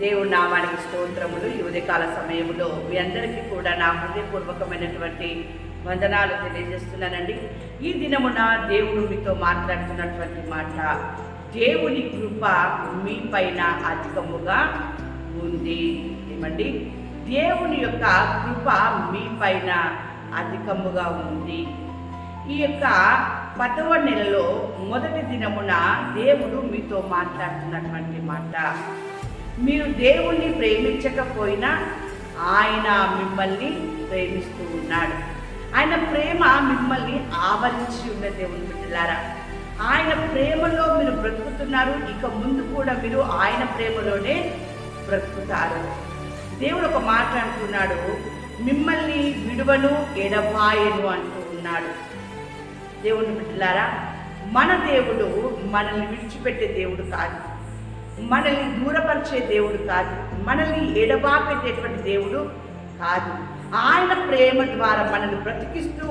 దేవుడి నామానికి స్తోత్రములు. ఈ ఉదయకాల సమయంలో మీ అందరికీ కూడా నా హృదయపూర్వకమైనటువంటి వందనాలు తెలియజేస్తున్నానండి. ఈ దినమున దేవుడు మీతో మాట్లాడుతున్నటువంటి మాట దేవుని కృప మీ పైన అధికముగా ఉంది. ఏమండి? దేవుని యొక్క కృప మీ పైన అధికముగా ఉంది. ఈ యొక్క పదవ నెలలో మొదటి దినమున దేవుడు మీతో మాట్లాడుతున్నటువంటి మాట మీరు దేవుణ్ణి ప్రేమించకపోయినా ఆయన మిమ్మల్ని ప్రేమిస్తూ ఉన్నాడు. ఆయన ప్రేమ మిమ్మల్ని ఆవరించి ఉన్న దేవుని బిడ్డలారా. ఆయన ప్రేమలో మీరు బ్రతుకుతున్నారు ఇక ముందు కూడా మీరు ఆయన ప్రేమలోనే బ్రతుకుతారు. దేవుడు ఒక మాట అంటున్నాడు మిమ్మల్ని విడువను ఎడబాయను అంటూ ఉన్నాడు. దేవుని బిడ్డలారా మన దేవుడు మనల్ని విడిచిపెట్టే దేవుడు కాదు. మనల్ని దూరపరిచే దేవుడు కాదు. మనల్ని ఎడబాపేటటువంటి దేవుడు కాదు. ఆయన ప్రేమ ద్వారా మనల్ని బ్రతికిస్తూ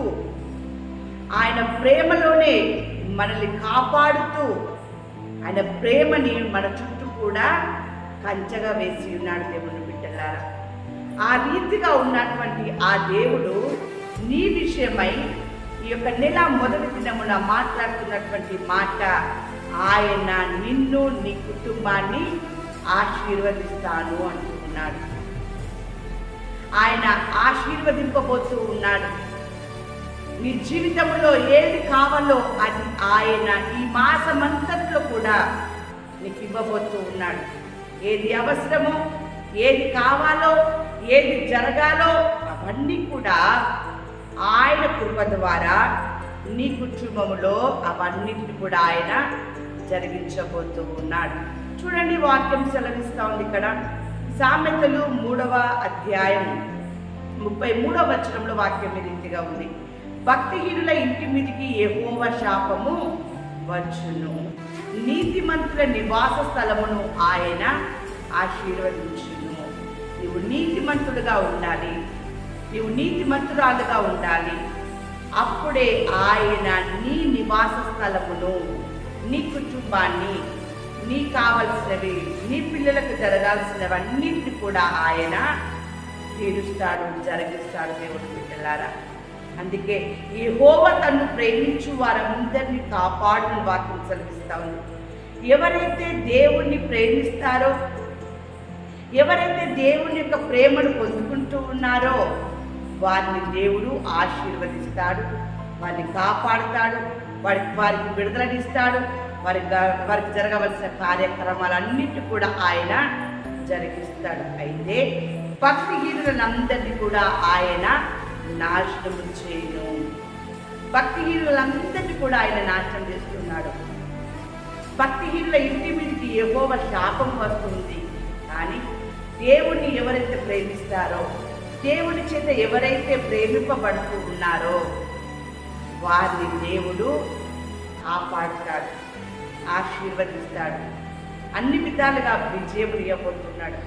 ఆయన ప్రేమలోనే మనల్ని కాపాడుతూ ఆయన ప్రేమని మన చుట్టూ కూడా కంచగా వేసి ఉన్నాడు దేవుడు బిడ్డలారా. ఆ రీతిగా ఉన్నటువంటి ఆ దేవుడు నీ విషయమై ఈ యొక్క నెల మొదటి దినమున మాట్లాడుతున్నటువంటి మాట ఆయన నిన్ను నీ కుటుంబాన్ని ఆశీర్వదిస్తాను అంటున్నాడు. ఆయన ఆశీర్వదింపబోతూ ఉన్నాడు. నీ జీవితంలో ఏది కావాలో అది ఆయన ఈ మాసమంతట్లో కూడా నీకు ఇవ్వబోతూ ఉన్నాడు. ఏది అవసరమో ఏది కావాలో ఏది జరగాలో అవన్నీ కూడా ఆయన కృప ద్వారా నీ కుటుంబంలో అవన్నిటిని కూడా ఆయన జరిగించబోతూ ఉన్నాడు చూడండి వాక్యం సెలవిస్తా ఉంది ఇక్కడ. సామెతలు మూడవ అధ్యాయం ముప్పై మూడవ వచనంలో వాక్యం రీతిగా ఉంది. భక్తిహీనుల ఇంటి మీదికి ఎహోవ శాపము వచ్చును. నీతిమంతుల నివాస స్థలమును ఆయన ఆశీర్వదించును. నీవు నీతిమంతుడుగా ఉండాలి. నీవు నీతిమంతురాలుగా ఉండాలి. అప్పుడే ఆయన నీ నివాస స్థలమును నీ కుటుంబాన్ని నీ కావలసినవి నీ పిల్లలకు జరగాల్సినవన్నింటిని కూడా ఆయన తీరుస్తాడు జరిగిస్తాడు దేవుడు బిడ్డలారా. అందుకే ఈ హోవ తను ప్రేమించు వారందరినీ కాపాడుని వాక్యం సెలవిస్తా ఉంది. ఎవరైతే దేవుణ్ణి ప్రేమిస్తారో ఎవరైతే దేవుని యొక్క ప్రేమను పొందుకుంటూ ఉన్నారో వారిని దేవుడు ఆశీర్వదిస్తాడు వారిని కాపాడుతాడు వారికి వారికి విడుదలనిస్తాడు వారికి వారికి జరగవలసిన కార్యక్రమాలన్నిటి కూడా ఆయన జరిగిస్తాడు. అయితే భక్తిహీనులందరినీ కూడా ఆయన నాశనం చేయను. భక్తిహీనులందరినీ కూడా ఆయన నాశనం చేస్తున్నాడు. భక్తిహీనుల ఇంటి మీదకి ఏవోవ శాపం వస్తుంది. కానీ దేవుణ్ణి ఎవరైతే ప్రేమిస్తారో దేవుని చేత ఎవరైతే ప్రేమింపబడుతూ ఉన్నారో వారిని దేవుడు కాపాడుతాడు ఆశీర్వదిస్తాడు. అన్ని విధాలుగా విజయం ఇవ్వబోతున్నాడు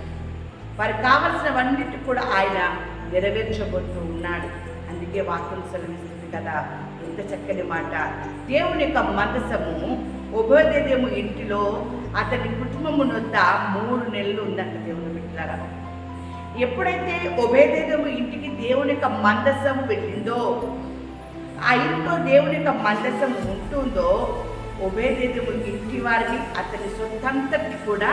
వారికి కావలసినవన్నిటి కూడా ఆయన నెరవేర్చబోతూ ఉన్నాడు. అందుకే వాక్యం సెలవిస్తుంది కదా ఎంత చక్కని మాట. దేవుని యొక్క మనసము ఉభయదేదేము ఇంటిలో అతని కుటుంబము వద్ద మూడు నెలలు ఉందంట దేవుని పెట్టారా ఎప్పుడైతే ఉభయదేదేము ఇంటికి దేవుని యొక్క మందసము వెళ్ళిందో ఆ ఇంట్లో దేవుని యొక్క మందసం ఉంటుందో ఉభయదేదేము ఇంటి వారిని అతని సొంతంతటి కూడా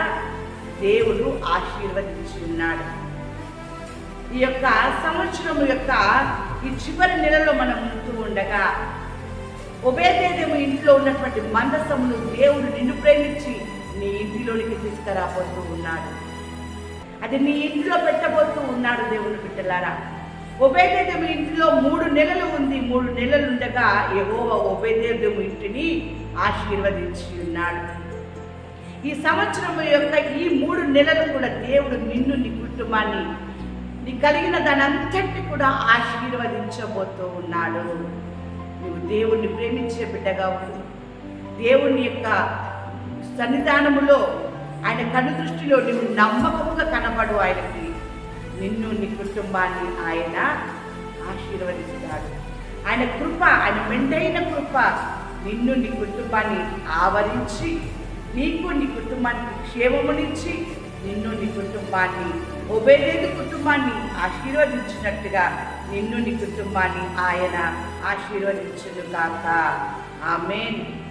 దేవుడు ఆశీర్వదించి ఉన్నాడు ఈ యొక్క సంవత్సరం యొక్క ఈ చివరి నెలలో మనం ఉంటూ ఉండగా ఉభయదేదేము ఇంట్లో ఉన్నటువంటి మందసమును దేవుడు నిన్ను ప్రేమించి నీ ఇంటిలోనికి తీసుకురాబోతూ ఉన్నాడు. అది నీ ఇంట్లో పెట్టబోతూ ఉన్నాడు దేవుని బిడ్డలారా. ఉభయదేదేము ఇంటిలో మూడు నెలలు ఉంది. మూడు నెలలు ఉండగా యహోవ ఉభయదేదేము ఇంటిని ఆశీర్వదించి ఉన్నాడు ఈ సంవత్సరం యొక్క ఈ మూడు నెలలు కూడా దేవుడు నిన్ను నీ కుటుంబాన్ని నీ కలిగిన దాని కూడా ఆశీర్వదించబోతూ ఉన్నాడు. నువ్వు దేవుణ్ణి ప్రేమించే బిడ్డగా ఉండు. దేవుని యొక్క సన్నిధానములో ఆయన కనుదృష్టిలో నువ్వు నమ్మకముగా కనపడు ఆయనకి. నిన్ను నీ కుటుంబాన్ని ఆయన ఆశీర్వదిస్తాడు. ఆయన కృప ఆయన మెండైన కృప నిన్ను నీ కుటుంబాన్ని ఆవరించి నీకు నీ కుటుంబానికి క్షేమమునిచ్చి నిన్ను నీ కుటుంబాన్ని ఒబేదేది కుటుంబాన్ని ఆశీర్వదించినట్టుగా నిన్ను నీ కుటుంబాన్ని ఆయన ఆశీర్వదించును కాక ఆమెన్.